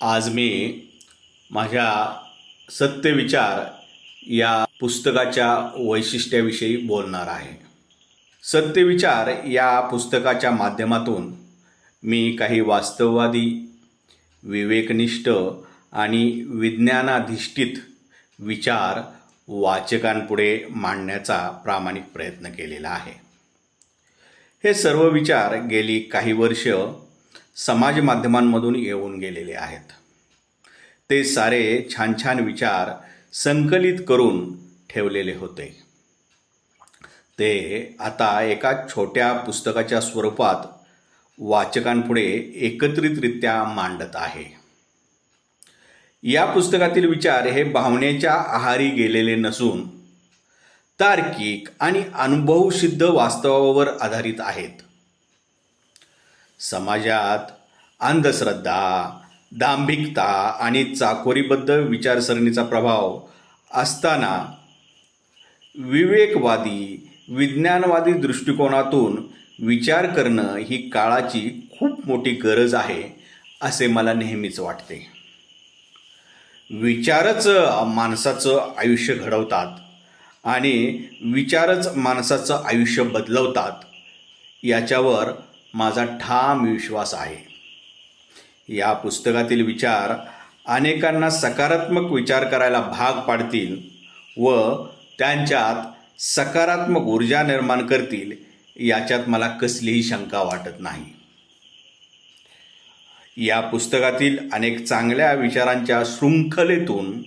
आज मी माझ्या सत्यविचार या पुस्तकाच्या वैशिष्ट्याविषयी बोलणार आहे. सत्यविचार या पुस्तकाच्या माध्यमातून मी काही वास्तववादी विवेकनिष्ठ आणि विज्ञानाधिष्ठित विचार वाचकांपुढे मांडण्याचा प्रामाणिक प्रयत्न केलेला आहे. हे सर्व विचार गेली काही वर्ष समाज माध्यमांमधून येऊन गेलेले आहेत. ते सारे छान छान विचार संकलित करून ठेवलेले होते. ते आता एका छोट्या पुस्तकाच्या स्वरूपात वाचकांपुढे एकत्रितरित्या मांडत आहे. या पुस्तकातील विचार हे भावनेच्या आहारी गेलेले नसून तार्किक आणि अनुभवसिद्ध वास्तवावर आधारित आहेत. समाजात अंधश्रद्धा दांभिकता आणि चाकोरीबद्दल विचारसरणीचा प्रभाव असताना विवेकवादी विज्ञानवादी दृष्टिकोनातून विचार करणं ही काळाची खूप मोठी गरज आहे असे मला नेहमीच वाटते. विचारच माणसाचं आयुष्य घडवतात आणि विचारच माणसाचं आयुष्य बदलवतात. याच्यावर माझा ठाम विश्वास आहे. या पुस्तकातील विचार अनेकांना सकारात्मक विचार करायला भाग पाडतील व त्यांच्यात सकारात्मक ऊर्जा निर्माण करतील याच्यात मला कसलीही शंका वाटत नाही. या पुस्तकातील अनेक चांगल्या विचारांच्या शृंखलेतून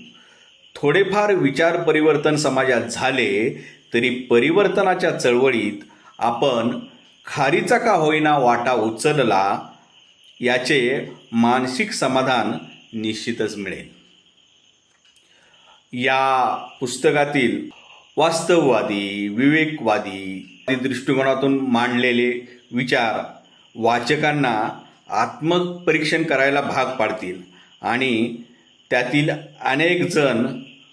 थोडेफार विचार परिवर्तन समाजात झाले तरी परिवर्तनाच्या चळवळीत आपण खारीचा का होईना वाटा उचलला याचे मानसिक समाधान निश्चितच मिळेल. या पुस्तकातील वास्तववादी विवेकवादी दृष्टिकोनातून मांडलेले विचार वाचकांना आत्मपरीक्षण करायला भाग पाडतील आणि त्यातील अनेक जण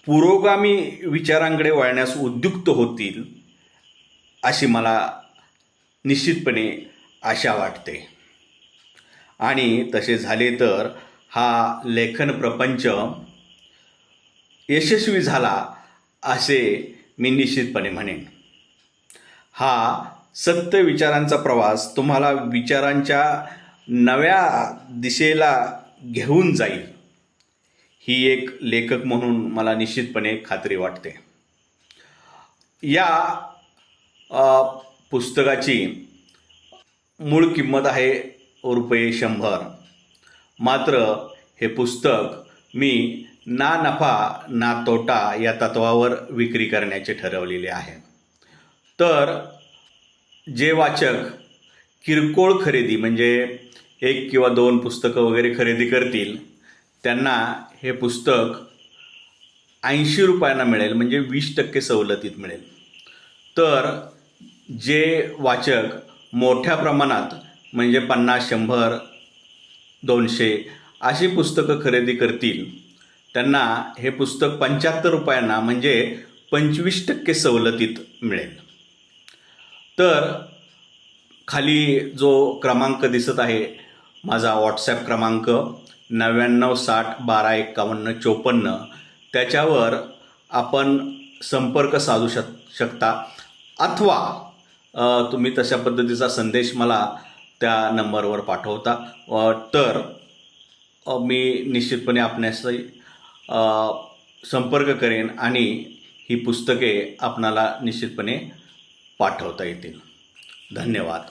पुरोगामी विचारांकडे वळण्यास उद्युक्त होतील अशी मला निश्चितपणे आशा वाटते. आणि तसे झाले तर हा लेखन प्रपंच यशस्वी झाला असे मी निश्चितपणे म्हणेन. हा सत्य विचारांचा प्रवास तुम्हाला विचारांच्या नव्या दिशेला घेऊन जाईल. ही एक लेखक म्हणून मला निश्चितपणे खात्री वाटते. या पुस्तकाची मूळ किंमत आहे रुपये शंभर. मात्र हे पुस्तक मी ना नफा ना तोटा या तत्वावर विक्री करण्याचे ठरवलेले आहे. तर जे वाचक किरकोळ खरेदी म्हणजे एक किंवा दोन पुस्तकं वगैरे खरेदी करतील त्यांना हे पुस्तक ऐंशी रुपयांना मिळेल म्हणजे वीस टक्के सवलतीत मिळेल. तर जे वाचक मोठ्या प्रमाणात म्हणजे पन्नास शंभर दोनशे अशी पुस्तकं खरेदी करतील त्यांना हे पुस्तक पंच्याहत्तर रुपयांना म्हणजे पंचवीस टक्के सवलतीत मिळेल. तर खाली जो क्रमांक दिसत आहे माझा व्हॉट्सॲप क्रमांक नव्याण्णव साठ बारा एकावन्न चोपन्न त्याच्यावर आपण संपर्क साधू शक शकता. अथवा तुम्ही तशा पद्धतीचा संदेश मला त्या नंबरवर पाठवता. तर मी निश्चितपणे आपणाशी संपर्क करेन आणि ही पुस्तके आपणाला निश्चितपणे पाठवता येतील. धन्यवाद.